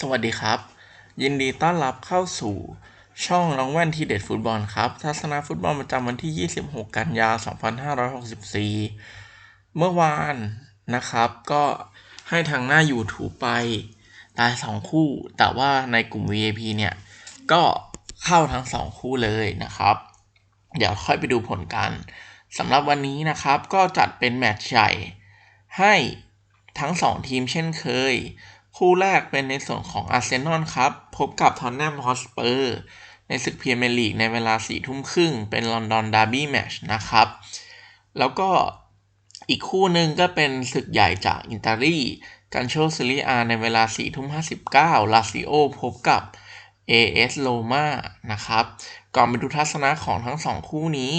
สวัสดีครับ ยินดีต้อนรับเข้าสู่ช่องน้องแว่นทีเด็ดฟุตบอลครับ ทัศนะฟุตบอลประจำวันที่ 26 กันยา 2564 เมื่อวานนะครับก็ให้ทางหน้า YouTube ไปตาย 2 คู่ แต่ว่าในกลุ่ม VIP เนี่ย ก็เข้าทั้ง 2 คู่เลยนะครับ เดี๋ยวค่อยไปดูผลกันสำหรับวันนี้นะครับก็จัดเป็นแมตช์ใหญ่ให้ทั้ง 2 ทีมเช่นเคย คู่แรกเป็นในส่วนของอาร์เซนอลครับ พบกับทอนแนมฮอสเปอร์ในศึกพรีเมียร์ลีกในเวลา4ทุ่มครึ่งเป็นลอนดอนดาร์บี้แมชนะครับ แล้วก็อีกคู่หนึ่งก็เป็นศึกใหญ่จากอินตาลีกันโชซิลิอาในเวลา4ทุ่ม59ลาซิโอพบกับ AS โ o มานะครับ ก่อนไปดูทัศนะของทั้งสองคู่นี้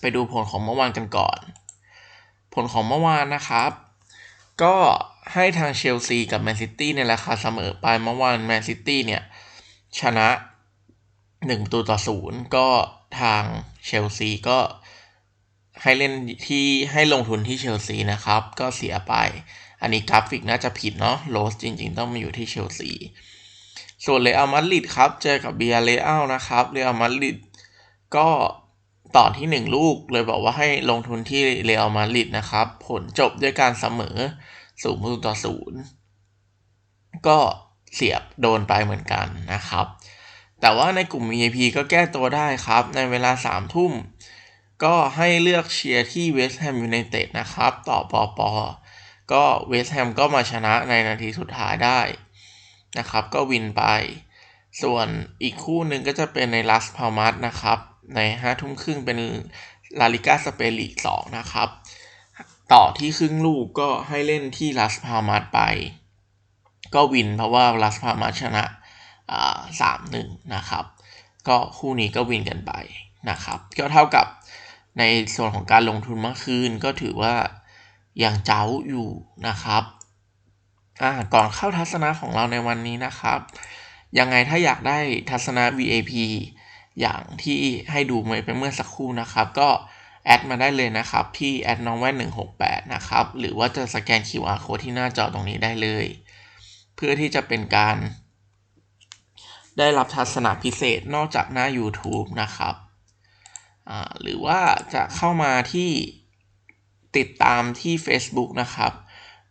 ไปดูผลของเมื่อวานกันก่อน ผลของเมื่อวานนะครับ ก็ให้ทางเชลซีกับแมนซิตี้ในราคาเสมอไปเมื่อวานแมนซิตี้เนี่ย ชนะ1ตัวต่อศูนย์ก็ทางเชลซีก็ให้เล่นที่ให้ลงทุนที่เชลซีนะครับ ก็เสียไป อันนี้กราฟิกน่าจะผิดเนาะโรสจริง ๆ ต้องมาอยู่ที่เชลซีส่วนเรอัลมาดริดครับ เจอกับเบียเรอัลนะครับเรอัลมาดริดก็ ต่อที่ 1 ลูกเลยบอกว่าให้ลงทุนที่เรอัลมาดริดนะครับ ผลจบด้วยการเสมอศูนย์ประตูต่อศูนย์ก็เสียบโดนไปเหมือนกันนะครับ แต่ว่าในกลุ่ม VIP ก็แก้ตัวได้ครับ ในเวลา 3 ทุ่ม ก็ให้เลือกเชียร์ที่เวสต์แฮมยูไนเต็ดนะครับ ต่อปอปอก็เวสต์แฮมก็มาชนะในนาทีสุดท้ายได้นะครับ ก็วินไป ส่วนอีกคู่หนึ่งก็จะเป็นในลัสพามัสนะครับ ใน5ทุ่มครึ่งเป็นลาลิกาสเปนลีก2นะครับ ต่อที่ครึ่งลูกก็ให้เล่นที่ลัสพามาสไป ก็วินเพราะว่าลัสพามาสชนะสามหนึ่งนะครับ ก็คู่นี้ก็วินกันไปนะครับ ก็เท่ากับในส่วนของการลงทุนเมื่อคืนก็ถือว่ายังเจ้าอยู่นะครับก่อนเข้าทัศนะของเราในวันนี้นะครับ ยังไงถ้าอยากได้ทัศนะ VAP อย่างที่ให้ดูไปเมื่อสักครู่นะครับ ก็แอดมาได้เลยนะครับ ที่แอดน้องแว่น168 นะครับ หรือว่าจะสแกน QR code ที่หน้าจอตรงนี้ได้เลย เพื่อที่จะเป็นการ ได้รับทัศนะพิเศษนอกจากหน้า YouTube นะครับ หรือว่าจะเข้ามาที่ติดตามที่ Facebook นะครับ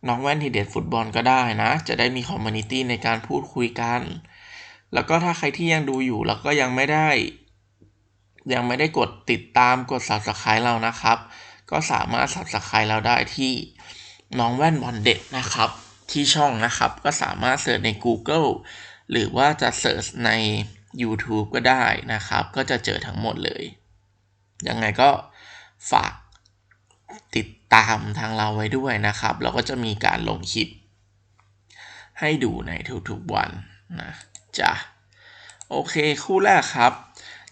น้องแว่นทีเด็ดฟุตบอลก็ได้นะ จะได้มีคอมมูนิตี้ในการพูดคุยกัน แล้วก็ถ้าใครที่ยังดูอยู่แล้วก็ยังไม่ได้ ยังไม่ได้กดติดตามกด subscribe เรานะครับ ก็สามารถ subscribe เราได้ที่น้องแว่นบอลเด็ดนะครับ ที่ช่องนะครับ ก็สามารถเสิร์ชใน Google หรือว่าจะเสิร์ชใน YouTube ก็ได้นะครับ ก็จะเจอทั้งหมดเลย ยังไงก็ฝากติดตามทางเราไว้ด้วยนะครับ เราก็จะมีการลงคลิปให้ดูในทุกๆวันนะ จ้ะโอเค คู่แรกครับ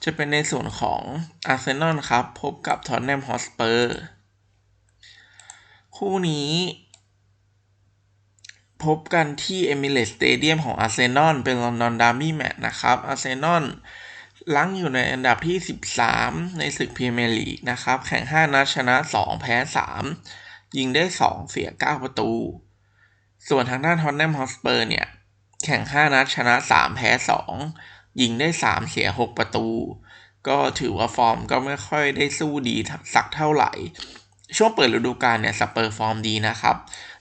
จะเป็นในส่วนของอาร์เซนอลครับ พบกับทอนแนมฮอสเปอร์คู่นี้พบกันที่เอมิเรตสเตเดียมของอาร์เซนอลเป็นลอนดอนดาร์บี้แมตช์นะครับอาร์เซนอลลังอยู่ในอันดับที่ 13 ในศึกพรีเมียร์ลีกนะครับ แข่ง 5 นัดชนะ 2 แพ้ 3 ยิงได้ 2 เสีย 9 ประตู ส่วนทางด้านทอนแนมฮอสเปอร์เนี่ย แข่ง 5 นัดชนะ 3 แพ้ 2 ยิงได้ 3 เสีย 6 ประตู ก็ถือว่าฟอร์มก็ไม่ค่อยได้สู้ดีสักเท่าไหร่ ช่วงเปิดฤดูกาลเนี่ยสเปอร์ฟอร์มดีนะครับ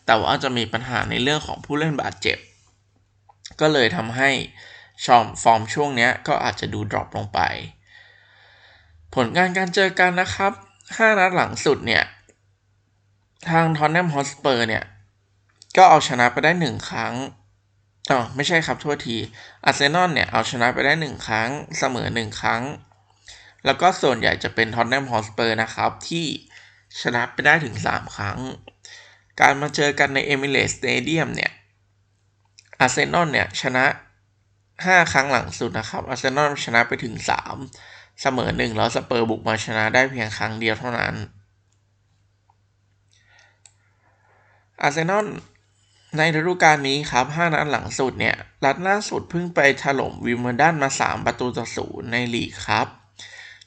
แต่ว่าจะมีปัญหาในเรื่องของผู้เล่นบาดเจ็บ ก็เลยทำให้ชอมฟอร์มช่วงนี้ก็อาจจะดูดรอปลงไป ผลการการเจอกันนะครับ 5 นัดหลังสุดเนี่ย ทางทอนแนมฮอสเปอร์เนี่ย ก็เอาชนะไปได้ 1 ครั้ง อ๋อไม่ใช่ครับทั่วทีอาร์เซนอลเนี่ยเอาชนะไปได้ 1 ครั้งเสมอ 1 ครั้ง แล้วก็ส่วนใหญ่จะเป็นท็อตแนมฮอสเปอร์นะครับ ที่ชนะไปได้ถึง 3 ครั้ง การมาเจอกันในเอมิเรตสเตเดียมเนี่ยอาร์เซนอลเนี่ยชนะ 5 ครั้งหลังสุดนะครับอาร์เซนอลชนะไปถึง 3 เสมอ 1 แล้วสเปอร์บุกมาชนะได้เพียงครั้งเดียวเท่านั้นอาร์เซนอล ในฤดูกาลนี้ครับ 5 นัดหลังสุดเนี่ยรัดล่าสุดเพิ่งไปถล่มวิมเบลดันมา 3 ประตูต่อศูนย์ในลีกครับ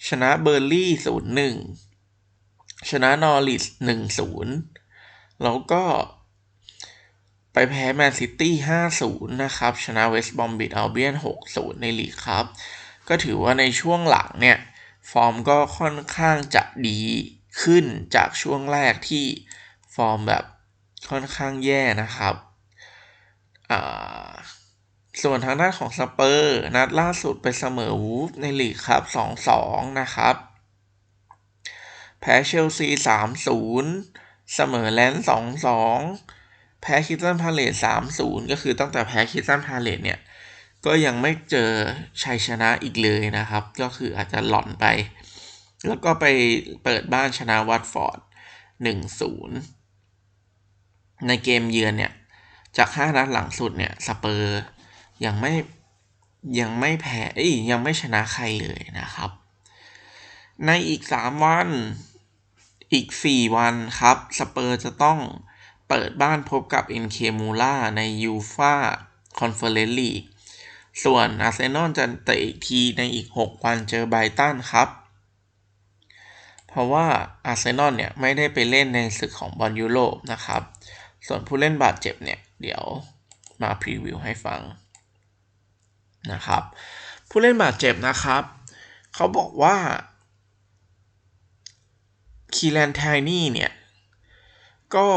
ชนะเบอร์ลี่ศูนย์หนึ่งชนะนอริสหนึ่งศูนย์แล้วก็ไปแพ้แมนซิตี้5-0นะครับ ชนะเวสต์บอมบิดอัลเบียน6-0ในลีกครับ ก็ถือว่าในช่วงหลังเนี่ย ฟอร์มก็ค่อนข้างจะดีขึ้นจากช่วงแรกที่ฟอร์มแบบ ค่อนข้างแย่นะครับ ส่วนทางด้านของสเปอร์ นัดล่าสุดไปเสมอวูฟในลีกครับ2-2 นะครับ แพ้เชลซี 3-0 เสมอแลนด์2-2 แพ้คิสตันพาเลต3-0 ก็คือตั้งแต่แพ้คิสตันพาเลตเนี่ย ก็ยังไม่เจอชัยชนะอีกเลยนะครับ ก็คืออาจจะหล่อนไป แล้วก็ไปเปิดบ้านชนะวัตฟอร์ด1-0 ในเกมเยือนเนี่ย จาก 5 นัดหลังสุดเนี่ยสเปอร์ยังไม่ยังไม่แพ้ยังไม่ชนะใครเลยนะครับ ในอีก 3 วันอีก 4 วันครับสเปอร์จะต้องเปิดบ้านพบกับ NK มูล่าในยูฟาคอนเฟอเรนซ์ลีกส่วนอาร์เซนอลจะเตะอีกทีในอีก 6 วันเจอไบตันครับ เพราะว่าอาร์เซนอลเนี่ย ไม่ได้ไปเล่นในศึกของบอลยุโรปนะครับ ส่วนผู้เล่นบาดเจ็บเนี่ย เดี๋ยวมาพรีวิวให้ฟังนะครับ ผู้เล่นบาดเจ็บนะครับ เขาบอกว่าคีแลนไทนี่เนี่ย ก็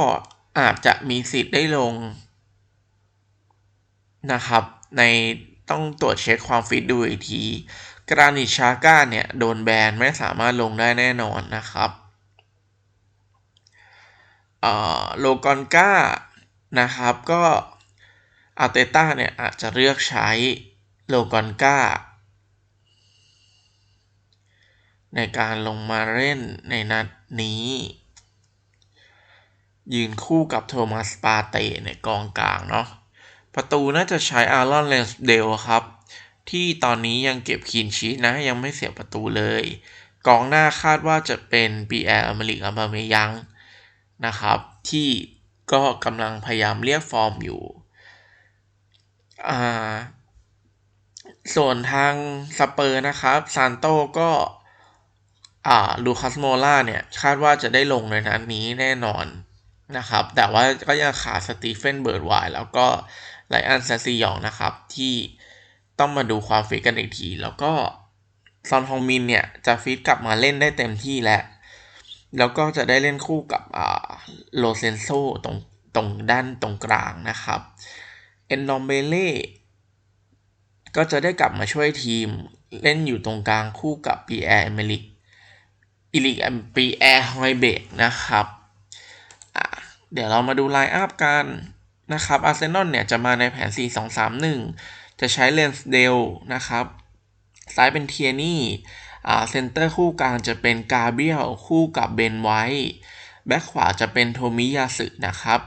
อาจจะมีสิทธิ์ได้ลงนะครับ ในต้องตรวจเช็คความฟิตดูอีกที กรานิชาก้าเนี่ย โดนแบนไม่สามารถลงได้แน่นอนนะครับ โลกอนก้านะครับก็อาเตต้าเนี่ยอาจจะเลือกใช้โลกอนก้าในการลงมาเล่นในนัดนี้ ยืนคู่กับโทมัสปาเตในกองกลางเนาะประตูน่าจะใช้อารอนเลนสเดลครับ ที่ตอนนี้ยังเก็บคีนชีตนะยังไม่เสียประตูเลย กองหน้าคาดว่าจะเป็นปีแอร์อเมริกอัมบาเมยัง นะครับ ที่ก็กำลังพยายามเรียกฟอร์มอยู่อ่าส่วนทางสเปอร์นะครับซานโตก็อ่าลูคัสโมล่าเนี่ย คาดว่าจะได้ลงในนัดนี้แน่นอนนะครับ แต่ว่าก็ยังขาดสตีเฟนเบิร์ดไวแล้วก็ไลอันซาซิยองนะครับ ที่ต้องมาดูความฟิตกันอีกที แล้วก็ซอนฮองมินเนี่ย จะฟิตกลับมาเล่นได้เต็มที่แล้ว แล้วก็จะได้เล่นคู่กับโลเซนโซตรงตรงด้านตรงกลางนะครับ เอนนอมเบเล่ก็จะได้กลับมาช่วยทีมเล่นอยู่ตรงกลางคู่กับปีแอร์เอมริกอิลิกปีแอร์ฮอยเบกนะครับเดี๋ยวเรามาดูไลน์อัพกันนะครับอาร์เซนอลเนี่ยจะมาในแผน 4-2-3-1 จะใช้เลนส์เดลนะครับ ซ้ายเป็นเทียนี่ เซนเตอร์คู่กลางจะเป็นกาเบียลคู่กับเบนไวท์แบ็คขวาจะเป็นโทมิยาสึนะครับ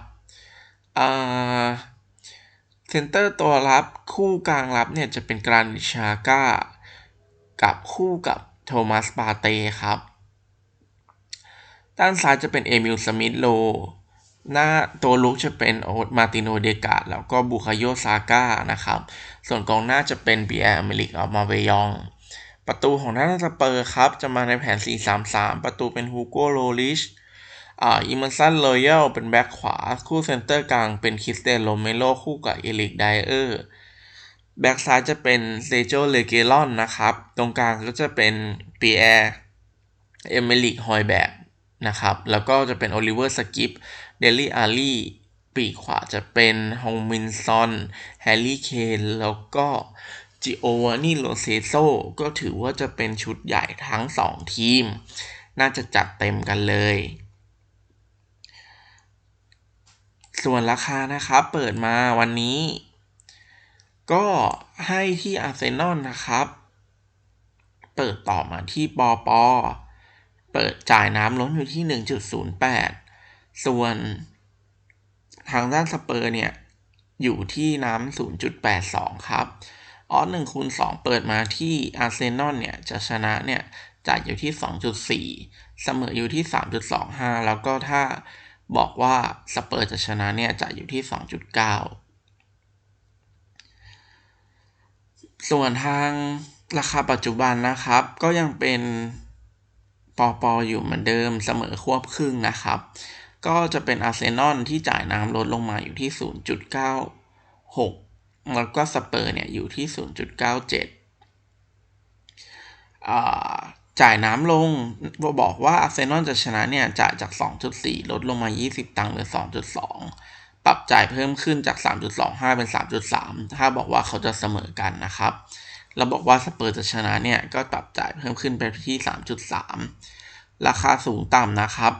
เซนเตอร์ตัวรับคู่กลางรับเนี่ยจะเป็นกรานิชาก้ากับคู่กับโทมัสปาเต้ครับ ด้านซ้ายจะเป็นเอมิลสมิธโลหน้าตัวลุกจะเป็นโอตมาติโนเดกาแล้วก็บุคาโยซาก้านะครับ ส่วนกองหน้าจะเป็นปีแอร์อเมริกออกมาเบยอง ประตูของด้านสเปอร์ครับ จะมาในแผน 4-3-3 ประตูเป็นฮูโกโรลิชอ่าอิมันซันโรยัลเป็นแบ็คขวา คู่เซนเตอร์กลางเป็นคริสเตนโรเมโลคู่กับเอลิกไดเออร์แบ็คซ้ายจะเป็นเซโจเลเกลอนนะครับ ตรงกลางก็จะเป็นปีแอร์เอเมริกฮอยแบกนะครับ แล้วก็จะเป็นโอลิเวอร์สกิปเดลี่อารีปีกขวาจะเป็นฮงมินซอนแฮร์รี่เคนแล้วก็ จิโอวานีโลเซโซก็ถือว่าจะเป็นชุดใหญ่ทั้ง 2 ทีม น่าจะจัดเต็มกันเลย ส่วนราคานะครับ เปิดมาวันนี้ ก็ให้ที่อาร์เซนอลนะครับ เปิดต่อมาที่ปอปอเปิดจ่ายน้ำล้นอยู่ที่ 1.08 ส่วนทางด้านสเปอร์เนี่ย อยู่ที่น้ำ0.82 ครับ ออส1คูณ2เปิดมาที่อาร์เซนอลเนี่ยจะชนะเนี่ยจ่ายอยู่ที่ 2.4 เสมออยู่ที่ 3.25 แล้วก็ถ้าบอกว่าสเปอร์จะชนะเนี่ยจ่ายอยู่ที่ 2.9 ส่วนทางราคาปัจจุบันนะครับ ก็ยังเป็นปอปออยู่เหมือนเดิมเสมอควบครึ่งนะครับ ก็จะเป็นอาร์เซนอลที่จ่ายน้ำลดลงมาอยู่ที่ 0.96 แล้วก็สเปอร์เนี่ยอยู่ที่ 0.97 จ่ายน้ำลงบอกว่าอาร์เซนอลจะชนะเนี่ยจ่ายจาก 2.4 ลดลงมา 20 ตังค์เหลือ 2.2 ปรับจ่ายเพิ่มขึ้นจาก 3.25 เป็น 3.3 ถ้าบอกว่าเขาจะเสมอกันนะครับแล้วบอกว่าสเปอร์จะชนะเนี่ยก็ปรับจ่ายเพิ่มขึ้นไปที่ 3.3 ราคาสูงต่ำนะครับ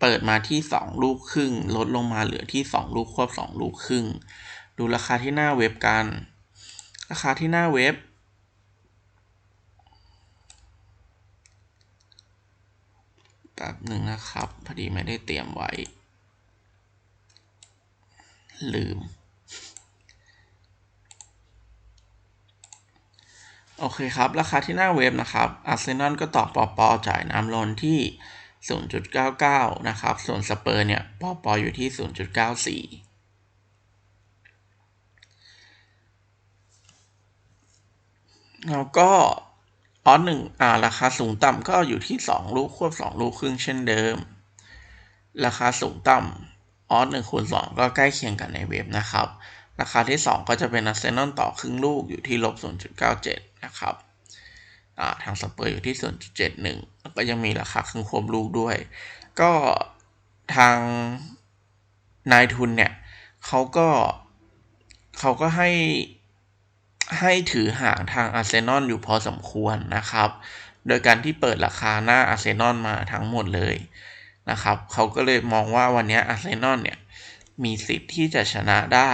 เปิดมาที่ 2 ลูกครึ่ง ลดลงมาเหลือที่ 2 ลูกควบ 2 ลูกครึ่ง ดูราคาที่หน้าเว็บกัน ราคาที่หน้าเว็บ แป๊บหนึ่งนะครับ พอดีไม่ได้เตรียมไว้ ลืม โอเคครับ ราคาที่หน้าเว็บนะครับอาร์เซนอลก็ตอบปอปอจ่ายน้ำลนที่ 0.99 นะครับ ส่วนสเปอร์เนี่ย ปอปออยู่ที่ 0.94 แล้วก็ออสหนึ่งอ่าราคาสูงต่ำก็อยู่ที่สองลูกควบสองลูกครึ่งเช่นเดิม ราคาสูงต่ำออสหนึ่งคูณสองก็ใกล้เคียงกันในเว็บนะครับ ราคาที่2ก็จะเป็นอาร์เซนอลต่อครึ่งลูกอยู่ที่ลบ0.97นะครับอ่าทางสเปอร์อยู่ที่0.71แล้วก็ยังมีราคาครึ่งควบลูกด้วย ก็ทางนายทุนเนี่ยเขาก็เขาก็ให้ ให้ถือห่างทางอาร์เซนอลอยู่พอสมควรนะครับ โดยการที่เปิดราคาหน้าอาร์เซนอลมาทั้งหมดเลยนะครับเขาก็เลยมองว่าวันนี้อาร์เซนอลเนี่ยมีสิทธิ์ที่จะชนะได้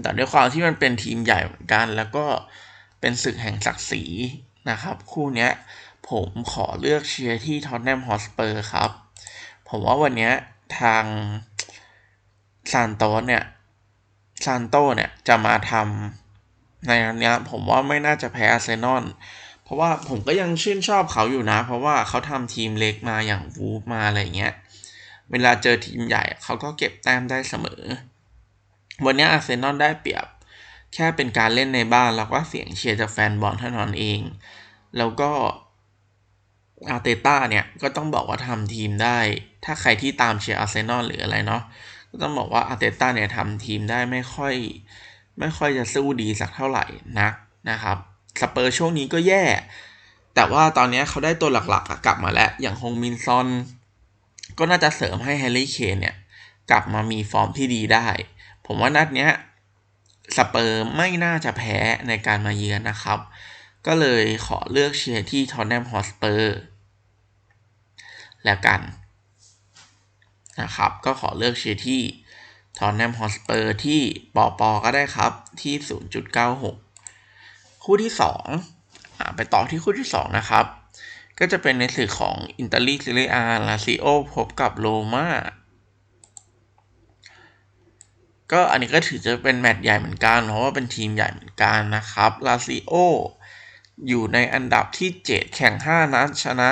แต่ด้วยความที่มันเป็นทีมใหญ่เหมือนกัน แล้วก็เป็นศึกแห่งศักดิ์ศรีนะครับ คู่นี้ผมขอเลือกเชียร์ที่ท็อตแนมฮอสเปอร์ครับ ผมว่าวันนี้ทางซานโตสเนี่ย ซานโตเนี่ยจะมาทำในอันนี้ผมว่าไม่น่าจะแพ้อาร์เซนอลเพราะว่าผมก็ยังชื่นชอบเขาอยู่นะ เพราะว่าเขาทำทีมเล็กมาอย่างวูฟมาอะไรเงี้ยเวลาเจอทีมใหญ่เขาก็เก็บแต้มได้เสมอ วันนี้อาร์เซนอลได้เปรียบ แค่เป็นการเล่นในบ้านแล้วก็เสียงเชียร์จากแฟนบอลเท่านั้นเอง แล้วก็อาร์เตต้าเนี่ยก็ต้องบอกว่าทำทีมได้ ถ้าใครที่ตามเชียร์อาร์เซนอลหรืออะไรเนาะ ก็ต้องบอกว่าอาร์เตต้าเนี่ยทำทีมได้ไม่ค่อย ไม่ค่อยจะสู้ดีสักเท่าไหร่นักนะครับสเปอร์ช่วงนี้ก็แย่ แต่ว่าตอนนี้เขาได้ตัวหลักๆ กลับมาแล้ว อย่างฮงมินซอน ก็น่าจะเสริมให้แฮร์รี่เคนเนี่ย กลับมามีฟอร์มที่ดีได้ ผมว่านัดเนี้ยสเปอร์ไม่น่าจะแพ้ในการมาเยือนนะครับ ก็เลยขอเลือกเชียร์ที่ทอนแนมฮอสเปอร์แล้วกัน นะครับ ก็ขอเลือกเชียร์ที่ทอนแนมฮอสเปอร์ที่ปอปอก็ได้ครับที่ 0.96 คู่ที่2อ่าไปต่อที่คู่ที่ 2 นะครับ ก็จะเป็นในสื่อของอินเตอร์ลีซิเลียลาซิโอพบกับโรมาก็อันนี้ก็ถือจะเป็นแมตช์ใหญ่เหมือนกัน เพราะว่าเป็นทีมใหญ่เหมือนกันนะครับ ลาซิโออยู่ในอันดับที่ 7 แข่ง 5 นัดชนะ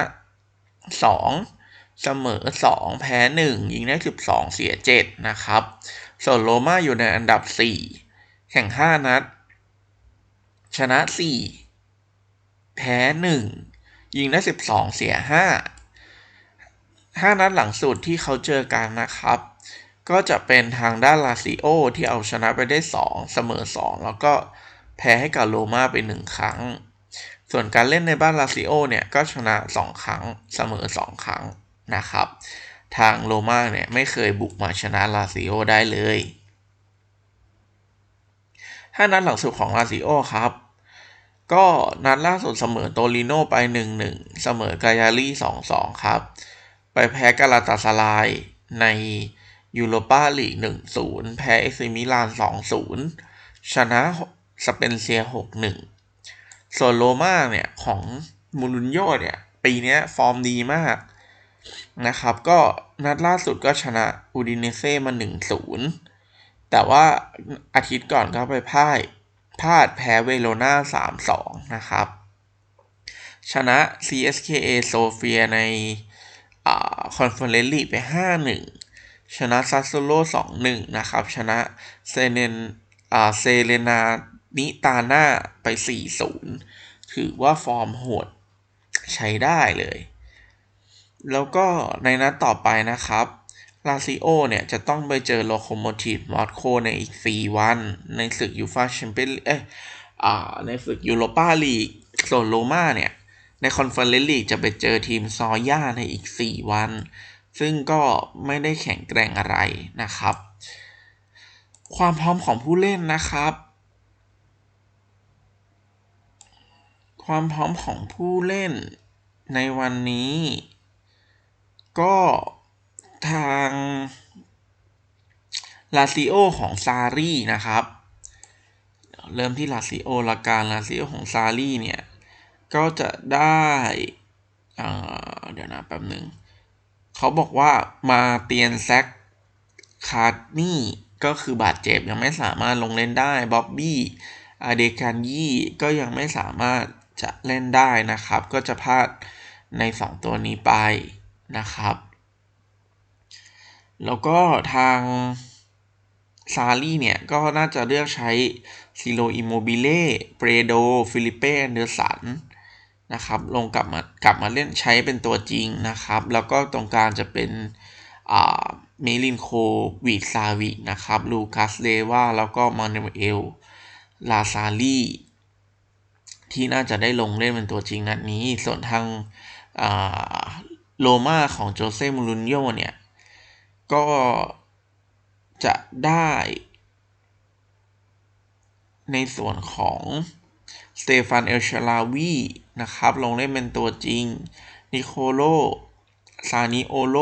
2 เสมอ 2 แพ้ 1 ยิงได้ 12 เสีย 7 นะครับ ส่วนโรม่าอยู่ในอันดับ 4 แข่ง 5 นัด ชนะ 4 แพ้ 1 ยิงได้ 12 เสีย 5 5 นัดหลังสุดที่เขาเจอกันนะครับ ก็จะเป็นทางด้านลาซิโอที่เอาชนะไปได้ 2 เสมอ 2 แล้วก็แพ้ให้กับโรม่าไป 1 ครั้ง ส่วนการเล่นในบ้านลาซิโอเนี่ย ก็ชนะ 2 ครั้ง เสมอ 2 ครั้ง นะครับ ทางโรม่าเนี่ยไม่เคยบุกมาชนะลาซิโอได้เลย ถ้านัดหลังสุดของลาซิโอครับ ก็นัดล่าสุดเสมอโตลิโนไป 1-1 เสมอกายาลี2-2 ครับ ไปแพ้กาลาตาสลายในยูโรปาลีกหนึ่งศูนย์แพ้เอซิมิลานสองศูนย์ชนะสเปนเซียหกหนึ่งส่วนโรม่าเนี่ยของมูรุนโญ่เนี่ย ปีนี้ฟอร์มดีมาก นะครับ ก็นัดล่าสุดก็ชนะอูดิเนเซ่มาหนึ่งศูนย์แต่ว่าอาทิตย์ก่อนก็ไปพ่ายพลาดแพ้เวโรนาสามสองนะครับ ชนะ CSKA โซเฟียในคอนเฟอเรนซ์ลีกไปห้าหนึ่งชนะซัสโซโลสองหนึ่งนะครับ ชนะเซเนนเซเลนานิตาน่าไปสี่ศูนย์ถือว่าฟอร์มโหดใช้ได้เลย แล้วก็ในนัดต่อไปนะครับลาซิโอเนี่ยจะต้องไปเจอโลโคโมทีฟมอสโกในอีก 4 วัน ในศึกยูฟาแชมเปี้ยนเอ้ยอ่าในศึกยูโรปาลีกส่วนโรม่าเนี่ย ในคอนเฟอเรนซ์ลีกจะไปเจอทีมซอย่าในอีก 4 วัน ซึ่งก็ไม่ได้แข็งแกร่งอะไรนะครับ ความพร้อมของผู้เล่นนะครับ ความพร้อมของผู้เล่นในวันนี้ ก็ทางลาซิโอของซารีนะครับ เริ่มที่ลาซิโอละการลาซิโอของซารีเนี่ย ก็จะได้เดี๋ยวนะแป๊บหนึ่งเขาบอกว่ามาเตียนแซกคาร์นี่ก็คือบาดเจ็บยังไม่สามารถลงเล่นได้บ๊อบบี้อาเดกันยี่ก็ยังไม่สามารถจะเล่นได้นะครับ ก็จะพลาดใน 2 ตัวนี้ไป นะครับ แล้วก็ทางซารี่เนี่ย ก็น่าจะเลือกใช้ซิโลอิโมบิเล่เปรโดฟิลิเป้เดอร์สันนะครับ ลงกลับมากลับมาเล่นใช้เป็นตัวจริงนะครับ แล้วก็ตรงกลางจะเป็นเมลินโควีซาวินะครับ ลูคัสเลวาแล้วก็มานูเอล ลาซาลีที่น่าจะได้ลงเล่นเป็นตัวจริงนัดนี้ ส่วนทาง โรม่าของโจเซ่มูรินโญ่เนี่ย ก็จะได้ในส่วนของสเตฟานเอลชาลาวีนะครับ ลงเล่นเป็นตัวจริง นิโคโล ซานิโอโล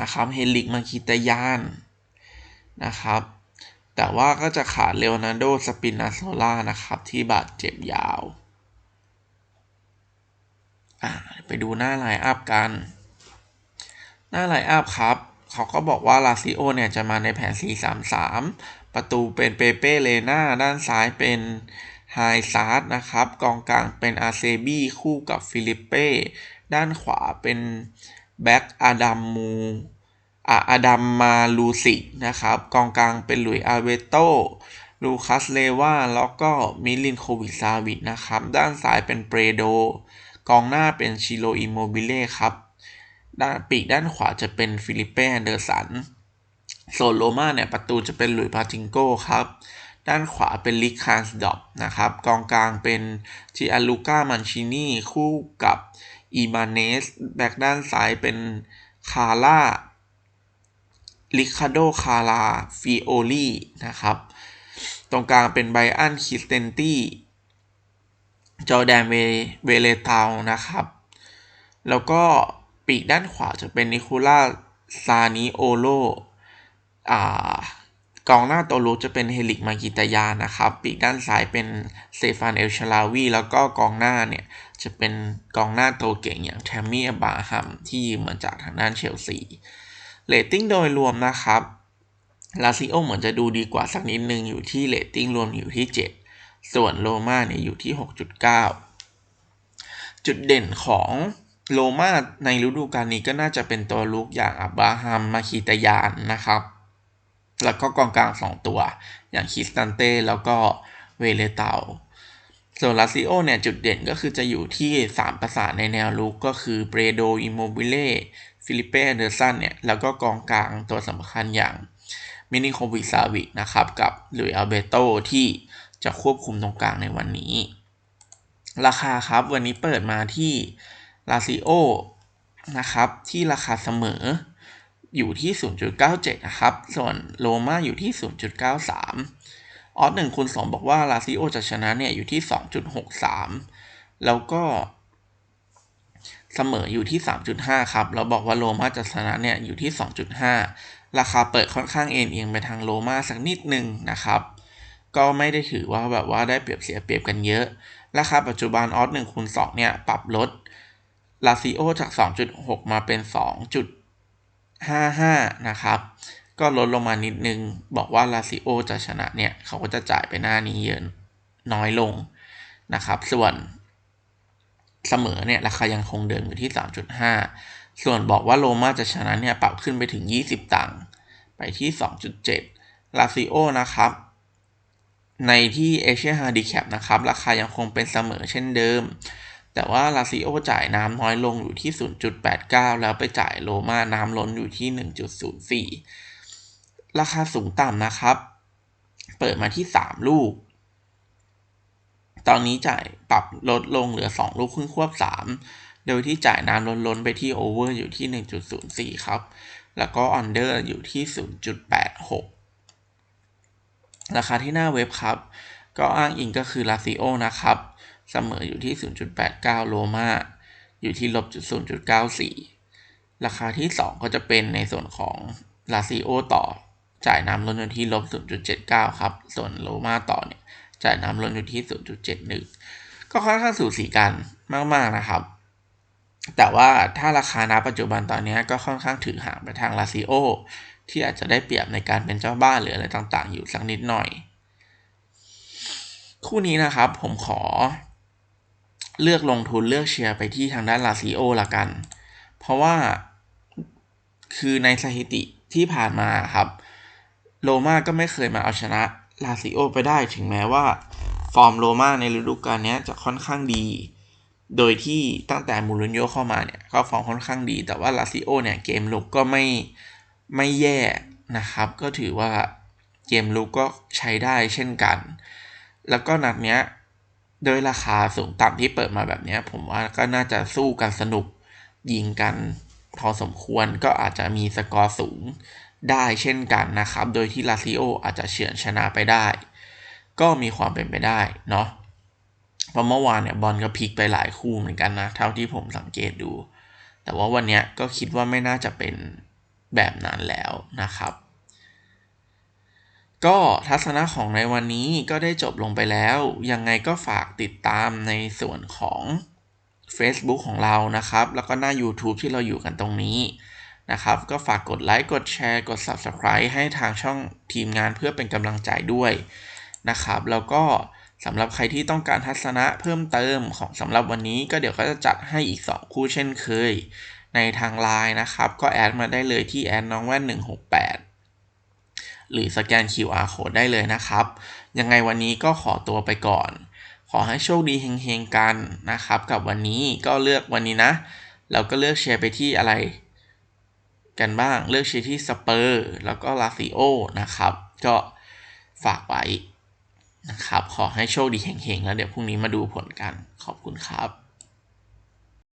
นะครับ เฮลิกมาคิตยาน นะครับ แต่ว่าก็จะขาดเลโอนาร์โด สปินาโซล่านะครับ ที่บาดเจ็บยาว ไปดูหน้าไลน์อัพกัน หน้าไลน์อัพครับ เขาก็บอกว่าลาซิโอเนี่ยจะมาในแผน 4-3-3 ประตูเป็นเปเป้เลนาด้านซ้ายเป็นไฮซาร์ดนะครับ กองกลางเป็นอาเซบี้คู่กับฟิลิปเป้ ด้านขวาเป็นแบ็กอาดัมมูอาดัมมาลูซินะครับ กองกลางเป็นหลุยอาเวโตลูคัสเลวาแล้วก็มิลินโควิซาวิดนะครับ ด้านซ้ายเป็นเปรโด กองหน้าเป็นชิโรอิโมบิเล่ครับ ด้านปีกด้านขวาจะเป็นฟิลิปเป้แอนเดอร์สันโซนโรมาเนี่ยประตูจะเป็นหลุยพาติงโก้ครับ ด้านขวาเป็นลิคานส์ดอบนะครับ กองกลางเป็นจิอาลูก้ามันชินีคู่กับอีมาเนส แบ็กด้านซ้ายเป็นคาร่าลิคาโดคาราฟิโอลีนะครับ ตรงกลางเป็นไบอันคิสเตนตี้ จอแดนเวเลตานะครับ แล้วก็ปีกด้านขวาจะเป็นนิโคล่าซานิโอโลอ่ากองหน้าตัวรุกจะเป็นเฮลิกมากิตายานะครับ ปีกด้านซ้ายเป็นเซฟานเอลชลาวี แล้วก็กองหน้าเนี่ย จะเป็นกองหน้าตัวเก่งอย่างแทมมี่อบาฮัมที่ยืมมาจากทางด้านเชลซีเรตติ้งโดยรวมนะครับลาซิโอเหมือนจะดูดีกว่าสักนิดนึงอยู่ที่เรตติ้งรวมอยู่ที่ 7 ส่วนโรม่าเนี่ยอยู่ที่ 6.9 จุดเด่นของโรม่าในฤดูกาลนี้ก็น่าจะเป็นตัวลุกอย่างอับบราฮัมมาคีตยานนะครับ แล้วก็กองกลาง 2 ตัว อย่างคิสตันเต้แล้วก็เวเลเตาส่วนลาซิโอเนี่ยจุดเด่นก็คือจะอยู่ที่ 3 ประสานในแนวลุกก็คือเบรโดอิโมบิเล่ฟิลิเป้เดอร์สันเนี่ย แล้วก็กองกลางตัวสำคัญอย่างมินิโควิซาวินะครับ กับหลุยอัลเบโตที่ จะควบคุมตรงกลางในวันนี้ ราคาครับวันนี้เปิดมาที่ลาซิโอนะครับที่ราคาเสมออยู่ที่ 0.97 นะครับ ส่วนโรม่าอยู่ที่ 0.93 ออสหนึ่งคูณสองบอกว่าลาซิโอจะชนะเนี่ยอยู่ที่ 2.63 แล้วก็เสมออยู่ที่ 3.5 ครับแล้วบอกว่าโรม่าจะชนะเนี่ยอยู่ที่ 2.5 ราคาเปิดค่อนข้างเอ็นเอียงไปทางโรม่าสักนิดหนึ่งนะครับ ก็ไม่ได้ถือว่าแบบว่าได้เปรียบเสียเปรียบกันเยอะ ราคาปัจจุบันออสหนึ่งคูณสองเนี่ย ปรับลดลาซิโอจาก 2.6 มาเป็น 2.55 นะครับ ก็ลดลงมานิดนึง บอกว่าลาซิโอจะชนะเนี่ย เขาก็จะจ่ายไปหน้านี้เยอะน้อยลงนะครับ ส่วนเสมอเนี่ย ราคายังคงเดิมอยู่ที่ 3.5 ส่วนบอกว่าโรม่าจะชนะเนี่ย ปรับขึ้นไปถึง 20 ตังค์ไปที่ 2.7ลาซิโอนะครับ ในที่เอเชียฮาร์ดีแคปนะครับ ราคายังคงเป็นเสมอเช่นเดิม แต่ว่าลาซิโอจ่ายน้ำน้อยลงอยู่ที่ 0.89 แล้วไปจ่ายโลมาน้ำล้นอยู่ที่ 1.04 ราคาสูงต่ำนะครับ เปิดมาที่ 3 ลูก ตอนนี้จ่ายปรับลดลงเหลือ 2 ลูกครึ่งควบ 3 โดยที่จ่ายน้ำล้นล้นไปที่โอเวอร์อยู่ที่ 1.04 ครับ แล้วก็อันเดอร์อยู่ที่ 0.86 ราคาที่หน้าเว็บครับ ก็อ้างอิงก็คือลาซิโอนะครับ เสมออยู่ที่ 0.89 โลมาอยู่ที่ลบจุด0.94 ราคาที่ 2 ก็จะเป็นในส่วนของลาซิโอต่อจ่ายน้ำล้นอยู่ที่ลบ0.79 ครับ ส่วนโลมาต่อเนี่ยจ่ายน้ำล้นอยู่ที่ 0.71 ก็ค่อนข้างสูสีกันมากๆนะครับ แต่ว่าถ้าราคาณปัจจุบันตอนนี้ก็ค่อนข้างถือห่างไปทางลาซิโอ ที่อาจจะได้เปรียบในการเป็นเจ้าบ้านหรืออะไรต่างๆ อยู่สักนิดหน่อย คู่นี้นะครับผมขอ เลือกลงทุนเลือกเชียร์ไปที่ทางด้านลาซิโอละกัน เพราะว่าคือในสถิติที่ผ่านมาครับโรม่าก็ไม่เคยมาเอาชนะลาซิโอไปได้ถึงแม้ว่า ฟอร์มโรม่าในฤดูกาลนี้จะค่อนข้างดี โดยที่ตั้งแต่มูรินโญ่เข้ามาเนี่ยก็ฟอร์มค่อนข้างดี แต่ว่าลาซิโอเนี่ยเกมลุกก็ไม่ ไม่แย่นะครับ ก็ถือว่าเกมลุกก็ใช้ได้เช่นกัน แล้วก็นัดเนี้ยโดยราคาสูงต่ำที่เปิดมาแบบนี้ผมว่าก็น่าจะสู้กันสนุกยิงกันพอสมควรก็อาจจะมีสกอร์สูงได้เช่นกันนะครับ โดยที่ลาซิโออาจจะเฉือนชนะไปได้ ก็มีความเป็นไปได้เนาะเพราะเมื่อวานเนี่ยบอลก็พลิกไปหลายคู่เหมือนกันนะ เท่าที่ผมสังเกตดู แต่ว่าวันนี้ก็คิดว่าไม่น่าจะเป็น แบบนั้นแล้วนะครับ ก็ทัศนะของในวันนี้ก็ได้จบลงไปแล้ว ยังไงก็ฝากติดตามในส่วนของ Facebook ของเรานะครับ แล้วก็หน้า YouTube ที่เราอยู่กันตรงนี้นะครับ ก็ฝากกดไลค์ กดแชร์ กด Subscribe ให้ทางช่องทีมงานเพื่อเป็นกำลังใจด้วยนะครับ แล้วก็สำหรับใครที่ต้องการทัศนะเพิ่มเติมของสำหรับวันนี้ก็เดี๋ยวก็จะจัดให้อีก 2 คู่เช่นเคย ในทางไลน์นะครับ ก็แอดมาได้เลยที่แอดน้องแว่น 168 หรือสแกน QR code ได้เลยนะครับ ยังไงวันนี้ก็ขอตัวไปก่อน ขอให้โชคดีเฮงๆกันนะครับ กับวันนี้ก็เลือกวันนี้นะ เราก็เลือกแชร์ไปที่อะไร กันบ้างเลือกเชียร์ที่สเปอร์แล้วก็ลาซิโอนะครับ ก็ฝากไว้นะครับ ขอให้โชคดีเฮงๆ แล้วเดี๋ยวพรุ่งนี้มาดูผลกัน ขอบคุณครับ